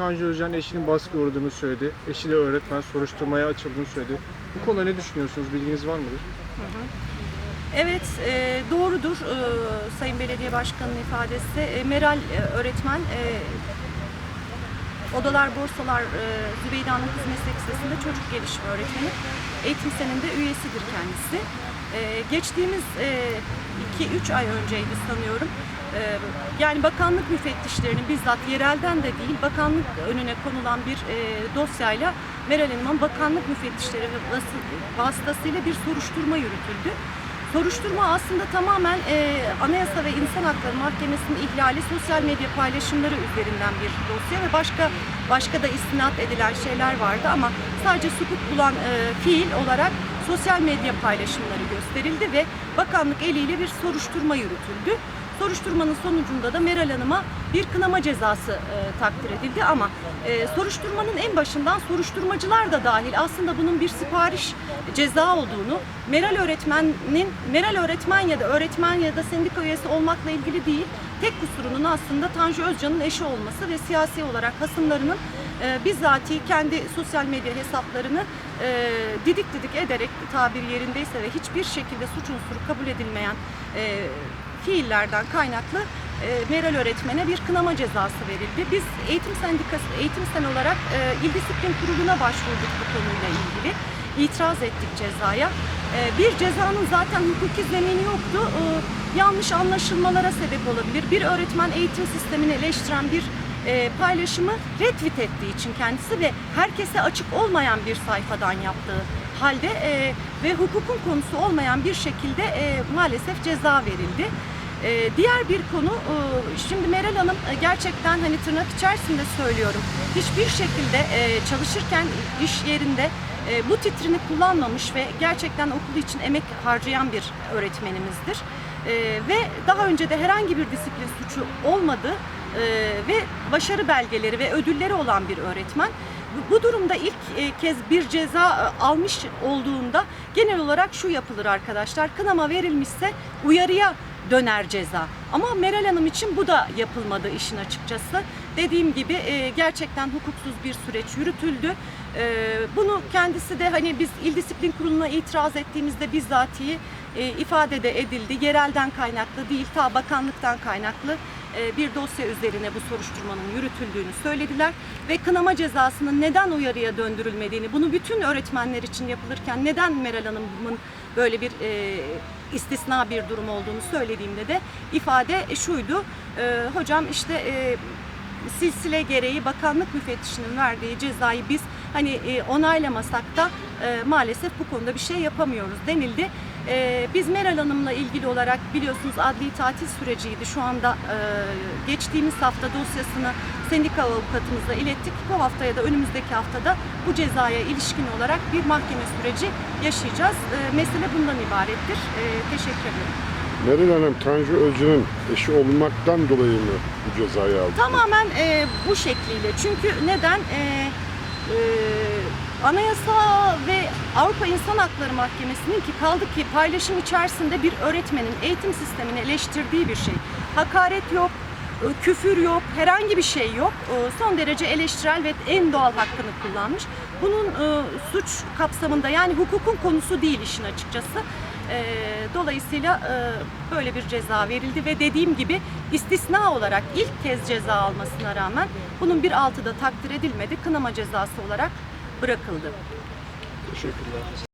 Tanju Özcan eşinin baskı uğradığını söyledi. Eşi de öğretmen soruşturmaya açıldığını söyledi. Bu konuda ne düşünüyorsunuz? Bilginiz var mıdır? Evet, e, doğrudur e, Sayın Belediye Başkanı'nın ifadesi. E, Meral öğretmen Odalar Borsalar e, Zübeyde Hanım Kız Meslek Lisesi'nde çocuk gelişimi öğretmeni. Eğitim seninde üyesidir kendisi. Geçtiğimiz 2-3 ay önceydi sanıyorum. E, yani bakanlık müfettişlerinin bizzat yerelden de değil bakanlık önüne konulan bir e, dosyayla Meral Hanım'ın bakanlık müfettişleri vas- vasıtasıyla bir soruşturma yürütüldü. Soruşturma aslında tamamen e, Anayasa ve İnsan Hakları Mahkemesi'nin ihlali sosyal medya paylaşımları üzerinden bir dosya ve başka başka da istinat edilen şeyler vardı ama sadece sukuk bulan e, fiil olarak sosyal medya paylaşımları gösterildi ve bakanlık eliyle bir soruşturma yürütüldü. Soruşturmanın sonucunda da Meral Hanım'a bir kınama cezası e, takdir edildi. Ama e, soruşturmanın en başından soruşturmacılar da dahil aslında bunun bir sipariş ceza olduğunu, Meral öğretmenin, Meral öğretmen ya da öğretmen ya da sendika üyesi olmakla ilgili değil, tek kusurunun aslında Tanju Özcan'ın eşi olması ve siyasi olarak hasımlarının e, bizzati kendi sosyal medya hesaplarını e, didik didik ederek tabir yerindeyse ve hiçbir şekilde suç unsuru kabul edilmeyen e, fiillerden kaynaklı e, Meral öğretmene bir kınama cezası verildi. Biz eğitim sendikası, eğitim sen olarak e, İl Disiplin Kurulu'na başvurduk bu konuyla ilgili. İtiraz ettik cezaya. E, bir cezanın zaten hukuki zemini yoktu. E, yanlış anlaşılmalara sebep olabilir. Bir öğretmen eğitim sistemini eleştiren bir e, paylaşımı retweet ettiği için kendisi ve herkese açık olmayan bir sayfadan yaptığı halde e, ve hukukun konusu olmayan bir şekilde e, maalesef ceza verildi. E, diğer bir konu, e, şimdi Meral Hanım e, gerçekten hani tırnak içerisinde söylüyorum, hiçbir şekilde e, çalışırken iş yerinde e, bu titrini kullanmamış ve gerçekten okulu için emek harcayan bir öğretmenimizdir. E, ve daha önce de herhangi bir disiplin suçu olmadı e, ve başarı belgeleri ve ödülleri olan bir öğretmen. Bu- durumda ilk e, kez bir ceza e, almış olduğunda genel olarak şu yapılır arkadaşlar. Kınama verilmişse uyarıya döner ceza. Ama Meral Hanım için bu da yapılmadı işin açıkçası. Dediğim gibi e, gerçekten hukuksuz bir süreç yürütüldü. Bunu kendisi de hani biz İl Disiplin Kurulu'na itiraz ettiğimizde bizzatihi e, ifade de edildi. Yerelden kaynaklı değil, ta bakanlıktan kaynaklı bir dosya üzerine bu soruşturmanın yürütüldüğünü söylediler ve kınama cezasının neden uyarıya döndürülmediğini, bunu bütün öğretmenler için yapılırken neden Meral Hanım'ın böyle bir e, istisna bir durum olduğunu söylediğimde de ifade şuydu. E, hocam işte e, silsile gereği bakanlık müfettişinin verdiği cezayı biz hani e, onaylamasak da e, maalesef bu konuda bir şey yapamıyoruz denildi. E, biz Meral Hanım'la ilgili olarak biliyorsunuz adli tatil süreciydi. Şu anda e, geçtiğimiz hafta dosyasını sendika avukatımıza ilettik. Bu hafta ya da önümüzdeki haftada bu cezaya ilişkin olarak bir mahkeme süreci yaşayacağız. E, mesele bundan ibarettir. E, teşekkür ederim. Meral Hanım Tanju Özcan'ın eşi olmaktan dolayı mı bu cezayı aldı? Tamamen e, bu şekliyle. Çünkü neden? E, Anayasa ve Avrupa İnsan Hakları Mahkemesi'nin ki kaldı ki paylaşım içerisinde bir öğretmenin eğitim sistemini eleştirdiği bir şey. Hakaret yok, e, küfür yok, herhangi bir şey yok. E, Son derece eleştirel ve en doğal hakkını kullanmış. Bunun e, suç kapsamında yani hukukun konusu değil işin açıkçası. E, Dolayısıyla e, böyle bir ceza verildi ve dediğim gibi istisna olarak ilk kez ceza almasına rağmen bunun bir altı da takdir edilmedi. Kınama cezası olarak bırakıldı. Teşekkürler.